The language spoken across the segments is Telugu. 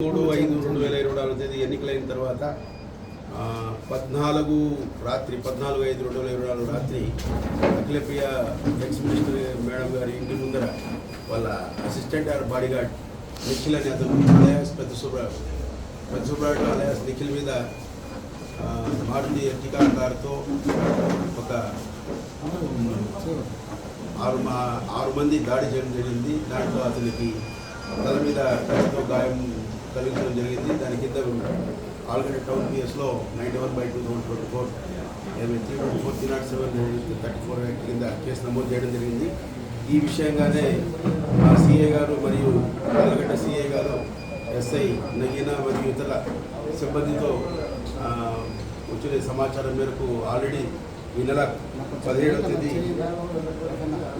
మూడు ఐదు రెండు వేల ఇరవై నాలుగు తేదీ ఎన్నికలైన తర్వాత పద్నాలుగు రాత్రి పద్నాలుగు ఐదు రెండు వేల ఇరవై నాలుగు రాత్రి అఖిలప్రియ ఎక్స్ మినిస్టర్ మేడం గారి ఇంటి ముందర వాళ్ళ అసిస్టెంట్ ఆర్ బాడీగార్డ్ నిఖిల్ అనే అతను అలయాస్ పెద్ద సుబ్రాజ్ పెద్ద సుబ్రాజ్ అలయాస్ నిఖిల్ మీద భారతీయ మారుతి ఎర్టికా కారుతో ఒక ఆరు మా ఆరు మంది దాడి చేయడం జరిగింది. దాంట్లో అతనికి తల మీద గాయం కలిగించడం జరిగింది. దాని కింద already town పిఎస్లో ninety one by two thousand twenty four three twenty four three not seven thirty four act కింద కేసు నమోదు చేయడం జరిగింది. ఈ విషయంగానే మా సిఏ గారు మరియు ఆలగడ్డ సిఏ గారు ఎస్ఐ నగీనా మరియు ఇతర సిబ్బందితో వచ్చిన సమాచారం మేరకు ఆల్రెడీ ఈ నెల పదిహేడవ తేదీ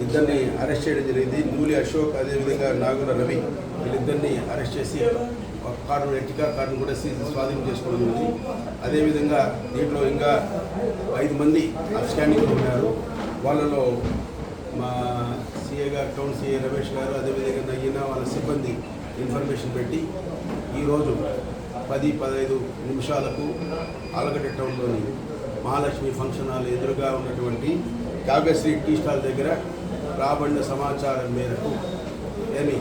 ఇద్దరిని అరెస్ట్ చేయడం జరిగింది. నూలి అశోక్ అదేవిధంగా నాగుల రవి వీళ్ళిద్దరిని అరెస్ట్ చేసి ఒక కారు ఎట్టికా కారును కూడా స్వాధీనం చేసుకోవడం జరిగింది. అదేవిధంగా దీంట్లో ఇంకా ఐదు మంది అప్స్టాండింగ్లో ఉన్నారు. వాళ్ళలో మా సిఏ గారు టౌన్ సిఏ రమేష్ గారు అదేవిధంగా నయ్యిన వాళ్ళ సిబ్బంది ఇన్ఫర్మేషన్ పెట్టి ఈరోజు పది పదహైదు నిమిషాలకు ఆలగడ్డ టౌన్లోని మహాలక్ష్మి ఫంక్షన్ హాల్ ఎదురుగా ఉన్నటువంటి కావ్యశ్రీ టీ స్టాల్ దగ్గర రాబడిన సమాచారం మేరకు ఏమి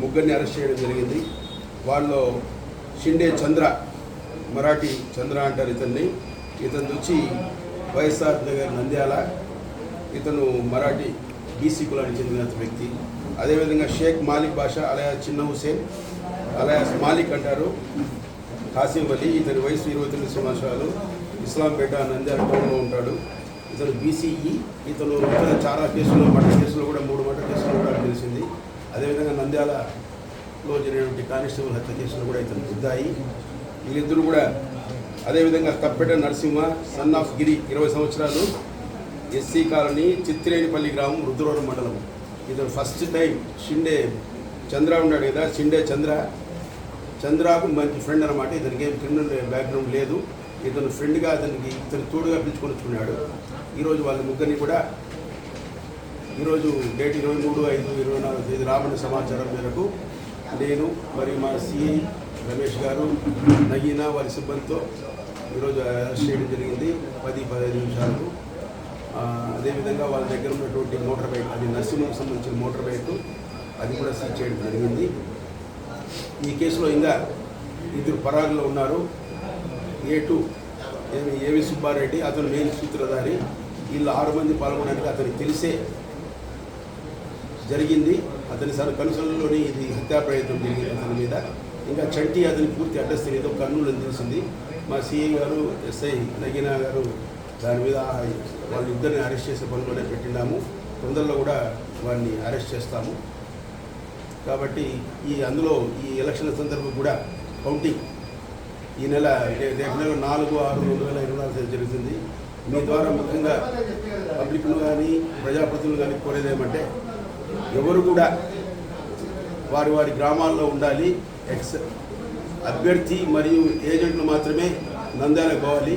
ముగ్గురిని అరెస్ట్ చేయడం జరిగింది. వాళ్ళు షిండే చంద్ర మరాఠీ చంద్ర అంటారు ఇతన్ని. ఇతను వచ్చి వైఎస్ఆర్ నగర్ నంద్యాల. ఇతను మరాఠీ బీసీ కులానికి చెందిన వ్యక్తి. అదేవిధంగా షేక్ మాలిక్ భాష అలయా చిన్న హుసేన్ అలయా మాలిక్ అంటారు. కాసిం అలీ ఇతని వయసు ఇరవై తొమ్మిది సంవత్సరాలు. ఇస్లాంపేట నంద్యాల టౌన్లో ఉంటాడు. ఇతను బీసీఈ ఇతను చాలా కేసుల్లో మర్డర్ కేసులో కూడా మూడు మర్డర్ కేసులు కూడా తెలిసింది. అదేవిధంగా నంద్యాలలో జరిగినటువంటి కానిస్టేబుల్ హత్య కేసులో కూడా ఇతను బుద్ధాయి వీళ్ళిద్దరూ కూడా అదేవిధంగా కప్పెట నరసింహ సన్ ఆఫ్ గిరి ఇరవై సంవత్సరాలు ఎస్సీ కాలనీ చిత్రేనిపల్లి గ్రామం రుద్రవరం మండలం. ఇతను ఫస్ట్ టైం షిండే చంద్ర ఉన్నాడు కదా షిండే చంద్ర. చంద్రకు మంచి ఫ్రెండ్ అనమాట ఇతనికి ఏం క్రిమినల్ బ్యాక్గ్రౌండ్ లేదు. ఇతను ఫ్రెండ్గా అతనికి ఇతను తోడుగా పిలుచుకొని వచ్చుకున్నాడు ఈరోజు వాళ్ళ ముగ్గురిని కూడా ఈరోజు డేట్ ఇరవై మూడు ఐదు ఇరవై నాలుగు తేదీ రాబడిన సమాచారం మేరకు నేను మరియు మా సిఐ రమేష్ గారు నగీనా వారి సిబ్బందితో ఈరోజు అరెస్ట్ చేయడం జరిగింది. పది పదహైదు నిమిషాలకు. అదేవిధంగా వాళ్ళ దగ్గర ఉన్నటువంటి మోటార్ బైక్ అది నర్సింహకు సంబంధించిన మోటార్ బైక్ అది కూడా సీజ్ చేయడం జరిగింది. ఈ కేసులో ఇంకా ఇద్దరు పరాగులో ఉన్నారు. ఏ టూ ఏవి సుబ్బారెడ్డి అతను మెయిన్ సూత్రధారి. వీళ్ళు ఆరు మంది పాల్గొనడానికి అతనికి తెలిసే జరిగింది. అతని సార్ కనుసలలోని ఇది హత్యా ప్రయత్నం జరిగింది అతని మీద ఇంకా చంటి అతని పూర్తి అడ్రస్ తెలియదు కర్నూలు అని తెలిసింది. మా సిఐ గారు ఎస్ఐ నగీనా గారు దాని మీద వాళ్ళిద్దరిని అరెస్ట్ చేసే పనిలోనే పెట్టినాము తొందరలో కూడా వారిని అరెస్ట్ చేస్తాము. కాబట్టి ఈ అందులో ఈ ఎలక్షన్ సందర్భం కూడా కౌంటింగ్ ఈ నెల రేపు నెల నాలుగు ఆరు రెండు వేల ఇరవై నాలుగు జరుగుతుంది మీ ద్వారా ముఖ్యంగా పబ్లిక్ను కానీ ప్రజాప్రతినిధులు కానీ కోరేది ఏమంటే ఎవరు కూడా వారి వారి గ్రామాల్లో ఉండాలి ఎక్స్ అభ్యర్థి మరియు ఏజెంట్లు మాత్రమే నంద్యాలకు పోవాలి.